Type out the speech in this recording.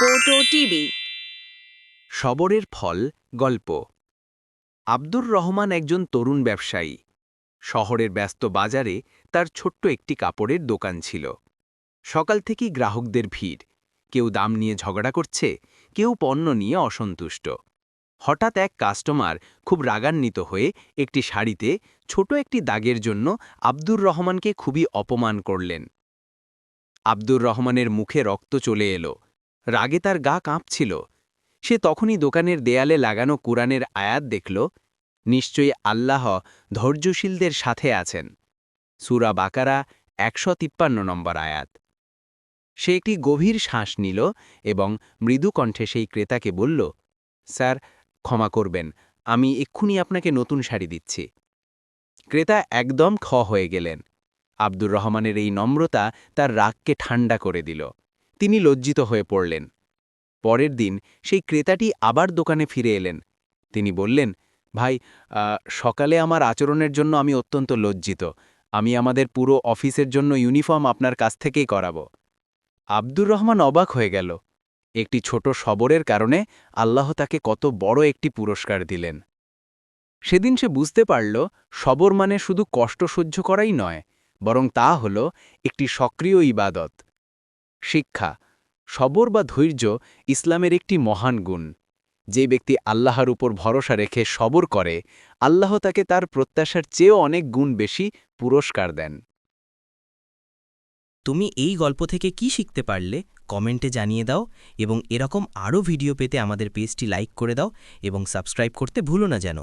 পোর্টো TV সবরের ফল, গল্প। আব্দুর রহমান একজন তরুণ ব্যবসায়ী। শহরের ব্যস্ত বাজারে তার ছোট্ট একটি কাপড়ের দোকান ছিল। সকাল থেকেই গ্রাহকদের ভিড়। কেউ দাম নিয়ে ঝগড়া করছে, কেউ পণ্য নিয়ে অসন্তুষ্ট। হঠাৎ এক কাস্টমার খুব রাগান্বিত হয়ে একটি শাড়িতে ছোট একটি দাগের জন্য আব্দুর রহমানকে খুবই অপমান করলেন। আব্দুর রহমানের মুখে রক্ত চলে এলো। রাগে তার গা কাঁপছিল। সে তখনই দোকানের দেয়ালে লাগানো কুরআনের আয়াত দেখল, নিশ্চয়ই আল্লাহ ধৈর্যশীলদের সাথে আছেন। সুরা বাকারা একশো তিপ্পান্ন নম্বর আয়াত। সে একটি গভীর শ্বাস নিল এবং মৃদু কণ্ঠে সেই ক্রেতাকে বলল, স্যার, ক্ষমা করবেন, আমি এক্ষুনি আপনাকে নতুন শাড়ি দিচ্ছি। ক্রেতা একদম খ হয়ে গেলেন। আব্দুর রহমানের এই নম্রতা তার রাগকে ঠান্ডা করে দিল। তিনি লজ্জিত হয়ে পড়লেন। পরের দিন সেই ক্রেতাটি আবার দোকানে ফিরে এলেন। তিনি বললেন, ভাই সকালে আমার আচরণের জন্য আমি অত্যন্ত লজ্জিত। আমি আমাদের পুরো অফিসের জন্য ইউনিফর্ম আপনার কাছ থেকেই করাব। আব্দুর রহমান অবাক হয়ে গেল। একটি ছোট সবরের কারণে আল্লাহ তাকে কত বড় একটি পুরস্কার দিলেন। সেদিন সে বুঝতে পারল সবর মানে শুধু কষ্ট সহ্য করাই নয়, বরং তা হল একটি সক্রিয় ইবাদত। শিক্ষা, সবর বা ধৈর্য ইসলামের একটি মহান গুণ। যে ব্যক্তি আল্লাহর উপর ভরসা রেখে সবর করে, আল্লাহ তাকে তার প্রত্যাশার চেয়েও অনেক গুণ বেশি পুরস্কার দেন। তুমি এই গল্প থেকে কি শিখতে পারলে কমেন্টে জানিয়ে দাও এবং এরকম আরও ভিডিও পেতে আমাদের পেজটি লাইক করে দাও এবং সাবস্ক্রাইব করতে ভুলো না যেন।